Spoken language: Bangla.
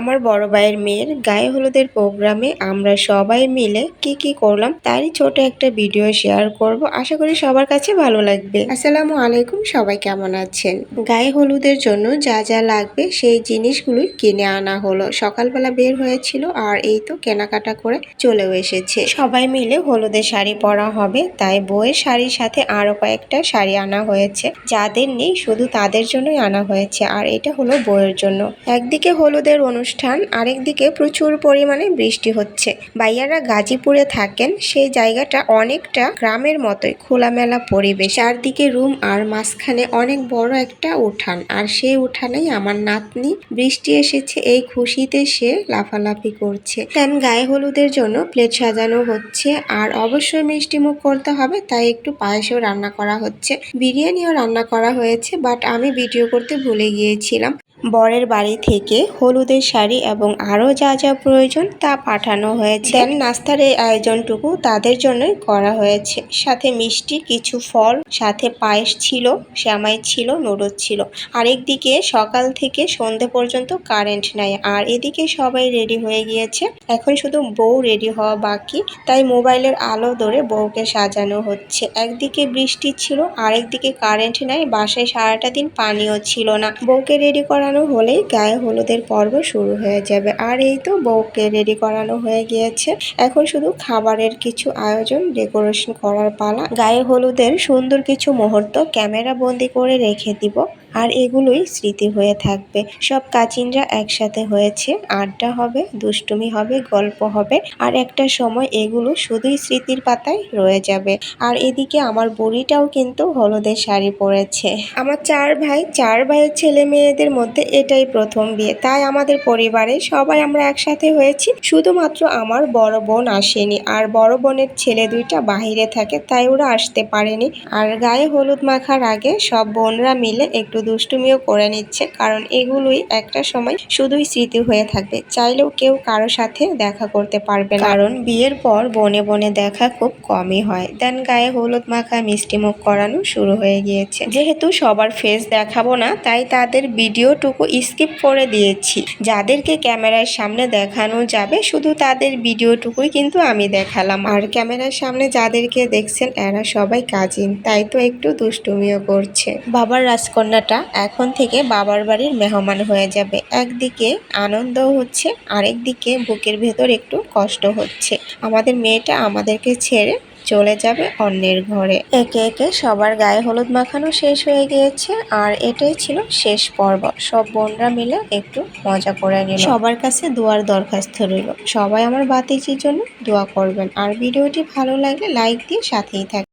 আমার বড় ভাইয়ের মেয়ের গায়ে হলুদের প্রোগ্রামে আমরা সবাই মিলে কি কি করলাম তারই ছোট একটা ভিডিও শেয়ার করব। আশা করি সবার কাছে ভালো লাগবে। আসসালামু আলাইকুম, সবাই কেমন আছেন? গায়ে হলুদের জন্য যা যা লাগবে সেই জিনিসগুলোই কিনে আনা হলো। সকালবেলা বের হয়েছিল আর এই তো কেনাকাটা করে চলেও এসেছে। সবাই মিলে হলুদের শাড়ি পরা হবে, তাই বইয়ের শাড়ির সাথে আরও কয়েকটা শাড়ি আনা হয়েছে। যাদের নেই, শুধু তাদের জন্যই আনা হয়েছে, আর এটা হলো বইয়ের জন্য। একদিকে হলুদের অনুষ্ঠান আরেকদিকে প্রচুর পরিমাণে বৃষ্টি হচ্ছে। ভাইয়ারা গাজীপুরে থাকেন, সেই জায়গাটা অনেকটা গ্রামের মতোই খোলামেলা পরিবেশ। চারদিকে রুম আর মাঝখানে অনেক বড় একটা উঠান। আর সেই উঠানেই আমার নাতনি বৃষ্টি এসেছে, এই খুশিতে সে লাফালাফি করছে। দেন গায়ে হলুদের জন্য প্লেট সাজানো হচ্ছে, আর অবশ্যই মিষ্টি মুখ করতে হবে, তাই একটু পায়েসও রান্না করা হচ্ছে। বিরিয়ানিও রান্না করা হয়েছে, বাট আমি ভিডিও করতে ভুলে গিয়েছিলাম। বরের বাড়ি থেকে হলুদের শাড়ি এবং আরও যা যা প্রয়োজন তা পাঠানো হয়েছে। দেন নাস্তার এই আয়োজনটুকু তাদের জন্যই করা হয়েছে। সাথে মিষ্টি, কিছু ফল, সাথে পায়েস ছিল, শ্যামাই ছিল, নুডলস ছিল। আরেকদিকে সকাল থেকে সন্ধে পর্যন্ত কারেন্ট নাই আর এদিকে সবাই রেডি হয়ে গিয়েছে। এখন শুধু বউ রেডি হওয়া বাকি, তাই মোবাইলের আলো ধরে বউকে সাজানো হচ্ছে। একদিকে বৃষ্টি ছিল, আরেকদিকে কারেন্ট নাই, বাসায় সারাটা দিন পানিও ছিল না। বউকে রেডি করানো হলেই গায়ে হলুদের পর্ব শুরু হয়ে যাবে। আর এই তো বউকে রেডি করানো হয়ে গিয়েছে। এখন শুধু খাবারের কিছু আয়োজন ডেকোরেশন করার পালা। গায়ে হলুদের সুন্দর কিছু মুহূর্ত ক্যামেরা বন্দি করে রেখে দিব। আর এগুলোই স্মৃতি হয়ে থাকবে। সব কাচিনরা একসাথে হয়েছে। আড্ডা হবে, দুষ্টুমি হবে, গল্প হবে। আর একটা সময় এগুলো শুধুই স্মৃতির পাতায় রয়ে যাবে। আর এদিকে আমার বুড়িটাও কিন্তু হলুদের শাড়ি পরেছে। আমার চার ভাই, চার ভাইয়ের ছেলে মেয়েদের মধ্যে এটাই প্রথম বিয়ে। তাই আমাদের পরিবারে সবাই আমরা একসাথে হয়েছি। শুধুমাত্র আমার বড় বোন আসেনি। আর বড় বোনের ছেলে দুইটা বাহিরে থাকে, তাই ওরা আসতে পারেনি। আর গায়ে হলুদ মাখার আগে সব বোনরা মিলে একটু দুষ্টুমিও করে নিচ্ছে, কারণ এগুলোই একটা সময় শুধুই স্মৃতি হয়ে থাকবে। চাইলেও কেউ কারও সাথে দেখা করতে পারবে কারণ বিয়ের পর বনে বনে দেখা খুব কমই হয়। দেন গায়ে হলুদ মাখা, মিষ্টি মুখ করানো শুরু হয়ে গিয়েছে। যেহেতু সবার ফেস দেখাবো না, তাই তাদের ভিডিওটুকু স্কিপ করে দিয়েছি। যাদেরকে ক্যামেরার সামনে দেখানো যাবে, শুধু তাদের ভিডিওটুকুই কিন্তু আমি দেখালাম। আর ক্যামেরার সামনে যাদেরকে দেখছেন, এরা সবাই কাজিন, তাই তো একটু দুষ্টুমিও করছে। বাবার রাজকন্যাটা এখন থেকে বাবার বাড়ির মেহমান হয়ে যাবে। একদিকে আনন্দ হচ্ছে, আরেকদিকে বুকের ভেতর একটু কষ্ট হচ্ছে। আমাদের মেয়েটা আমাদেরকে ছেড়ে চলে যাবে অন্যের ঘরে। একে একে সবার গায়ে হলুদ মাখানো শেষ হয়ে গিয়েছে, আর এটাই ছিল শেষ পর্ব। সব বোনরা মিলে একটু মজা করে নিল। সবার কাছে দোয়ার দরখাস্ত রইল। সবাই আমার বাতিজির জন্য দোয়া করবেন। আর ভিডিওটি ভালো লাগলে লাইক দিয়ে সাথেই থাকবেন